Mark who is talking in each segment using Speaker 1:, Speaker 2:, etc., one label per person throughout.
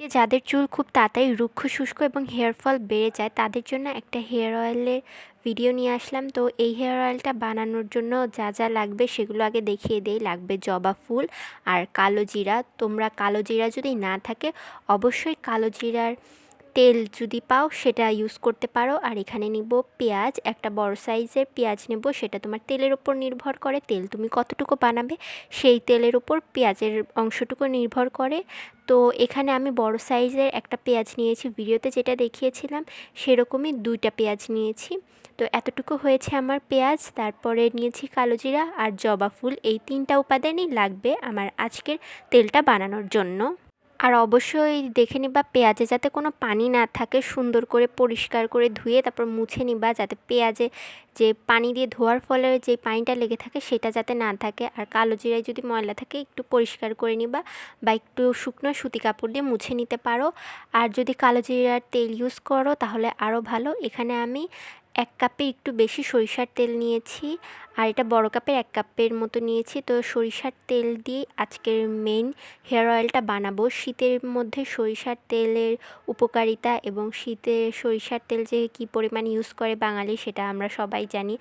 Speaker 1: যাদের চুল খুব তাড়াতাড়ি রুক্ষ, শুষ্ক এবং হেয়ার ফল বেড়ে যায়, তাদের জন্য একটা হেয়ার অয়েলের ভিডিও নিয়ে আসলাম। তো এই হেয়ার অয়েলটা বানানোর জন্য যা যা লাগবে সেগুলো আগে দেখিয়ে দেই। লাগবে জবা ফুল আর কালো জিরা। তোমরা কালো জিরা যদি না থাকে, অবশ্যই কালো জিরার তেল যদি পাও সেটা ইউজ করতে পারো। আর এখানে নিব পেঁয়াজ, একটা বড় সাইজের পেঁয়াজ নেব, সেটা তোমার তেলের ওপর নির্ভর করে, তেল তুমি কতটুকু বানাবে সেই তেলের ওপর পেঁয়াজের অংশটুকু নির্ভর করে। তো এখানে আমি বড় সাইজের একটা পেঁয়াজ নিয়েছি, ভিডিওতে যেটা দেখিয়েছিলাম সেরকমই দুইটা পেঁয়াজ নিয়েছি। তো এতটুকু হয়েছে আমার পেঁয়াজ, তারপরে নিয়েছি কালো জিরা আর জবা ফুল। এই তিনটা উপাদানই লাগবে আমার আজকের তেলটা বানানোর জন্য। আর অবশ্যই দেখে নিবা পেঁয়াজে যাতে কোনো পানি না থাকে, সুন্দর করে পরিষ্কার করে ধুয়ে তারপর মুছে নিবা যাতে পেঁয়াজে যে পানি দিয়ে ধোয়ার ফলে যে পানিটা লেগে থাকে সেটা যাতে না থাকে। আর কালো জিরায় যদি ময়লা থাকে একটু পরিষ্কার করে নিবা বা একটু শুকনো সুতি কাপড় দিয়ে মুছে নিতে পারো। আর যদি কালো জিরার তেল ইউজ করো তাহলে আরও ভালো। এখানে আমি এক কাপে একটু বেশি সরিষার তেল নিয়েছি। আর এটা বড় কাপের এক কাপের মতো নিয়েছি। তো সরিষার তেল দিয়ে আজকের মেন হেয়ার অয়েলটা বানাবো। শীতের মধ্যে সরিষার তেলের উপকারিতা এবং শীতে সরিষার তেল যে কী পরিমাণ ইউজ করে বাঙালি সেটা আমরা সবাই জানি।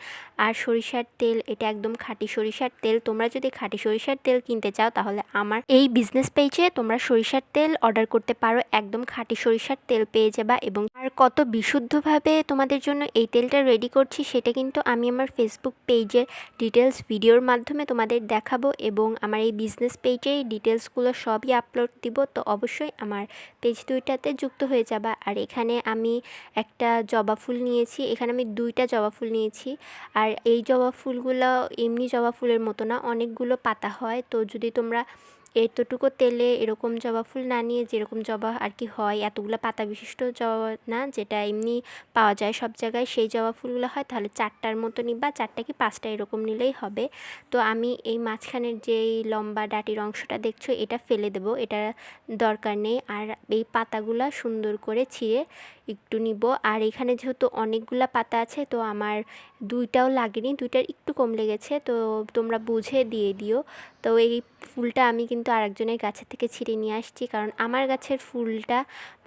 Speaker 1: আর সরিষার তেল, এটা একদম খাঁটি সরিষার তেল। তোমরা যদি খাঁটি সরিষার তেল কিনতে চাও, তাহলে আমার এই বিজনেস পেজে তোমরা সরিষার তেল অর্ডার করতে পারো। একদম খাঁটি সরিষার তেল পেয়ে যাবা এবং আর কত বিশুদ্ধভাবে তোমাদের জন্য এই তেলটা রেডি করছি, সেটা কিন্তু আমি আমার ফেসবুক পেজে ডিটেলস ভিডিওর মাধ্যমে তোমাদের দেখাবো এবং আমার এই বিজনেস পেজে ডিটেলসগুলো সবই আপলোড দিব। তো অবশ্যই আমার পেজ দুইটাতে যুক্ত হয়ে যাবা। আর এখানে আমি একটা জবা ফুল নিয়েছি, এখানে আমি দুইটা জবা ফুল নিয়েছি। আর এই জবা ফুলগুলো এমনি জবা ফুলের মতো না, অনেকগুলো পাতা হয়। তো যদি তোমরা এতটুকু তেলে এরকম জবা ফুল না নিয়ে যেরকম জবা আর কি হয়, এতগুলো পাতা বিশিষ্ট জবা না যেটা এমনি পাওয়া যায় সব জায়গায়, সেই জবা ফুলগুলো হয়, তাহলে চারটার মতো নিবা, চারটা কি পাঁচটা এরকম নিলেই হবে। তো আমি এই মাঝখানের যেই লম্বা ডাটির অংশটা দেখছ, এটা ফেলে দেবো, এটা দরকার নেই। আর এই পাতাগুলো সুন্দর করে ছিঁড়ে একটু নিব। আর এখানে যেহেতু অনেকগুলা পাতা আছে, তো আমার দুইটাও লাগেনি, দুইটার একটু কম লেগেছে, তো তোমরা বুঝে দিয়ে দিও। তো এই ফুলটা আমি কিন্তু আরেকজনের গাছের থেকে ছিঁড়ে নিয়ে আসছি, কারণ আমার গাছের ফুলটা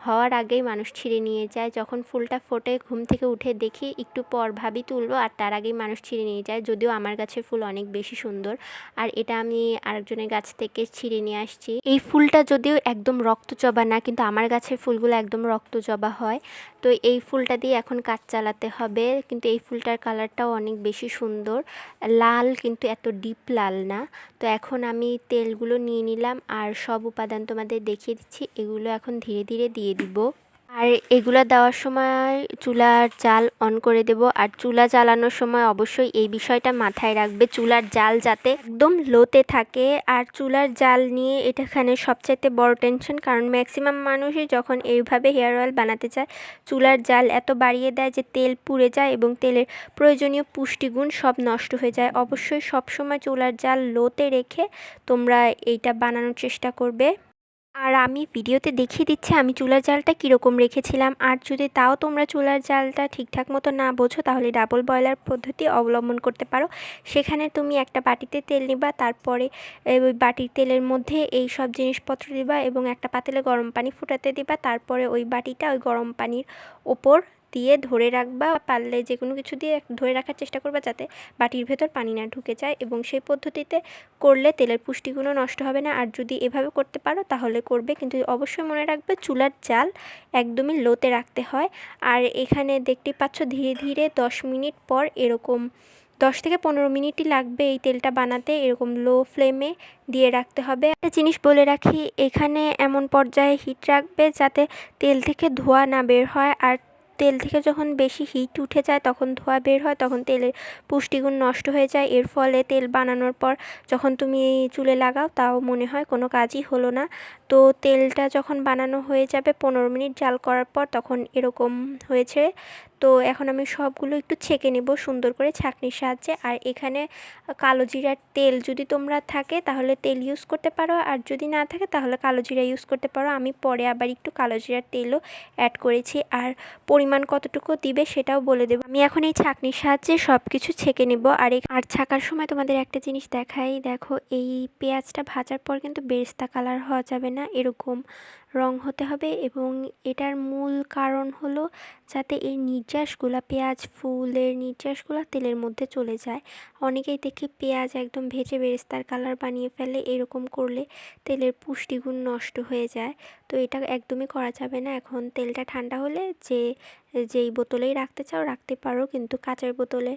Speaker 1: হওয়ার আগেই মানুষ ছিঁড়ে নিয়ে যায়। যখন ফুলটা ফোটে, ঘুম থেকে উঠে দেখি একটু পর ভাবি তুলবো, আর তার আগেই মানুষ ছিঁড়ে নিয়ে যায়। যদিও আমার গাছের ফুল অনেক বেশি সুন্দর। আর এটা আমি আরেকজনের গাছ থেকে ছিঁড়ে নিয়ে আসছি। এই ফুলটা যদিও একদম রক্তজবা না, কিন্তু আমার গাছের ফুলগুলো একদম রক্তজবা হয়। তো এই ফুলটা দিয়ে এখন কাজ চালাতে হবে। কিন্তু এই ফুলটার কালারটাও অনেক বেশি সুন্দর। লাল, কিন্তু এত ডিপ লাল না। তো এখন আমি তেলগুলো নিয়ে নিলাম, আর সব উপাদান তোমাদের দেখিয়ে দিচ্ছি। এগুলো এখন ধীরে ধীরে দিয়ে দিব। আর এগুলো দেওয়ার সময় চুলার জাল অন করে দেব। আর চুলা জ্বালানোর সময় অবশ্যই এই বিষয়টা মাথায় রাখবে। চুলার জাল যাতে একদম লোতে থাকে। আর চুলার জাল নিয়ে এটাখানে সবচাইতে বড় টেনশন কারণ ম্যাক্সিমাম মানুষই যখন এইভাবে হেয়ার অয়েল বানাতে চায়, চুলার জাল এত বাড়িয়ে দেয় যে তেল পুড়ে যায় এবং তেলের প্রয়োজনীয় পুষ্টিগুণ সব নষ্ট হয়ে যায়। অবশ্যই সবসময় চুলার জাল লোতে রেখে তোমরা এইটা বানানোর চেষ্টা করবে। আর আমি ভিডিওতে দেখিয়ে দিচ্ছি আমি চুলার জালটা কীরকম রেখেছিলাম। আর যদি তাও তোমরা চুলার জালটা ঠিকঠাক মতো না বোঝো, তাহলে ডাবল বয়লার পদ্ধতি অবলম্বন করতে পারো। সেখানে তুমি একটা বাটিতে তেল নিবা, তারপরে ওই বাটির তেলের মধ্যে এই সব জিনিসপত্র দিবা এবং একটা পাতিলে গরম পানি ফুটাতে দিবা, তারপরে ওই বাটিটা ওই গরম পানির ওপর দিয়ে ধরে রাখবা পারলে যে কোনো কিছু দিয়ে ধরে রাখার চেষ্টা করবা যাতে বাটির ভেতর পানি না ঢুকে যায় এবং সেই পদ্ধতিতে করলে তেলের পুষ্টিগুণও নষ্ট হবে না। আর যদি এভাবে করতে পারো তাহলে করবে, কিন্তু অবশ্যই মনে রাখবে চুলার জাল একদমই লোতে রাখতে হয়। আর এখানে দেখতে পাচ্ছ ধীরে ধীরে দশ মিনিট পর এরকম দশ থেকে পনেরো মিনিটই লাগবে এই তেলটা বানাতে। এরকম লো ফ্লেমে দিয়ে রাখতে হবে। একটা জিনিস বলে রাখি, এখানে এমন পর্যায়ে হিট রাখবে যাতে তেল থেকে ধোঁয়া না বের হয়। আর তেল থেকে যখন বেশি হিট উঠে যায়, তখন ধোঁয়া বের হয়, তখন তেলের পুষ্টিগুণ নষ্ট হয়ে যায়। এর ফলে তেল বানানোর পর যখন তুমি চুলে লাগাও, তাও মনে হয় কোনো কাজই হলো না। তো তেলটা যখন বানানো হয়ে যাবে, পনেরো মিনিট জাল করার পর তখন এরকম হয়েছে তো এখন আমি সবগুলো একটু ছেঁকে নেব সুন্দর করে ছাঁকনির সাহায্যে। আর এখানে কালো জিরার তেল যদি তোমরা থাকে তাহলে তেল ইউজ করতে পারো, আর যদি না থাকে তাহলে কালো জিরা ইউজ করতে পারো। আমি পরে আবার একটু কালো জিরার তেলও অ্যাড করেছি, আর পরিমাণ কতটুকু দিবে সেটাও বলে দেবো। আমি এখন এই ছাঁকনির সাহায্যে সব কিছু ছেঁকে নেব, আর আর ছাঁকার সময় তোমাদের একটা জিনিস দেখাই। দেখো এই পেঁয়াজটা ভাজার পর কিন্তু বেরেস্তা কালার হওয়া যাবে না, এরকম। রং হতে হবে এবং এটার মূল কারণ হলো যাতে এই নির্যাসগুলা, পেঁয়াজ ফুলের নির্যাসগুলো তেলের মধ্যে চলে যায়। অনেকেই দেখি পেঁয়াজ একদম ভেজে বেরেস্তার কালার বানিয়ে ফেলে, এরকম করলে তেলের পুষ্টিগুণ নষ্ট হয়ে যায়। তো এটা একদমই করা যাবে না। এখন তেলটা ঠান্ডা হলে যে, যেই বোতলেই রাখতে চাও রাখতে পারো, কিন্তু কাঁচের বোতলে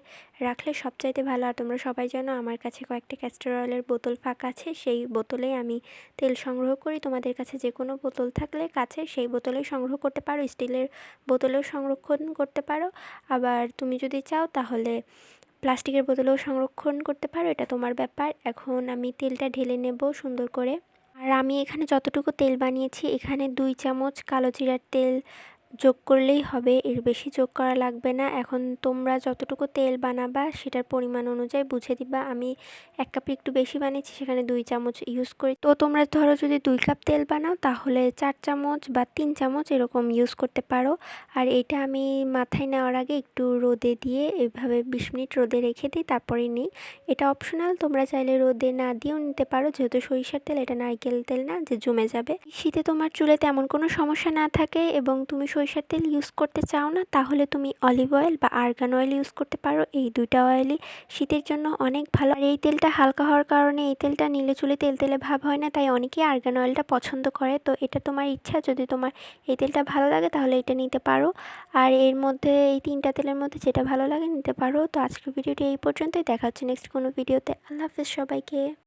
Speaker 1: রাখলে সবচাইতে ভালো। আর তোমরা সবাই জানো আমার কাছে কয়েকটা ক্যাস্টর অয়েলের বোতল ফাঁকা আছে। সেই বোতলেই আমি তেল সংগ্রহ করি। তোমাদের কাছে যে কোনো বোতল থাকলে কাছে সেই বোতলে সংগ্রহ করতে পারো, স্টিলের বোতলেও সংরক্ষণ করতে পারো। আবার তুমি যদি চাও তাহলে প্লাস্টিকের বোতলেও সংরক্ষণ করতে পারো, এটা তোমার ব্যাপার। এখন আমি তেলটা ঢেলে নেব সুন্দর করে। আর আমি এখানে যতটুকু তেল বানিয়েছি, এখানে দুই চামচ কালো জিরার তেল যোগ করলেই হবে, এর বেশি যোগ করা লাগবে না। এখন তোমরা যতটুকু তেল বানাবা, সেটার পরিমাণ অনুযায়ী বুঝে দিবা। আমি এক কাপে একটু বেশি বানিয়েছি, সেখানে দুই চামচ ইউজ করি। তো তোমরা ধরো যদি দুই কাপ তেল বানাও, তাহলে চার চামচ বা তিন চামচ এরকম ইউজ করতে পারো। আর এটা আমি মাথায় নেওয়ার আগে একটু রোদে দিয়ে, এভাবে বিশ মিনিট রোদে রেখে দিই তারপরে নিই। এটা অপশনাল তোমরা চাইলে রোদে না দিয়েও নিতে পারো। যেহেতু সরিষার তেল, এটা নারকেল তেল না, যে জমে যাবে। শীতে তোমার চুলে তেমন কোনো সমস্যা না থাকে এবং তুমি সরিষার তেল ইউজ করতে চাও না, তাহলে তুমি অলিভ অয়েল বা আর্গান অয়েল ইউজ করতে পারো। এই দুইটা অয়েলই শীতের জন্য অনেক ভালো। আর এই তেলটা হালকা হওয়ার কারণে এই তেলটা নিলে চুলে তেল তেলে ভাব হয় না, তাই অনেকেই আর্গান অয়েলটা পছন্দ করে। তো এটা তোমার ইচ্ছা, যদি তোমার এই তেলটা ভালো লাগে তাহলে এটা নিতে পারো। আর এর মধ্যে এই তিনটা তেলের মধ্যে যেটা ভালো লাগে নিতে পারো। তো আজকের ভিডিওটি এই পর্যন্তই। দেখা হচ্ছে নেক্সট কোনো ভিডিওতে আল্লাহ হাফিজ সবাইকে।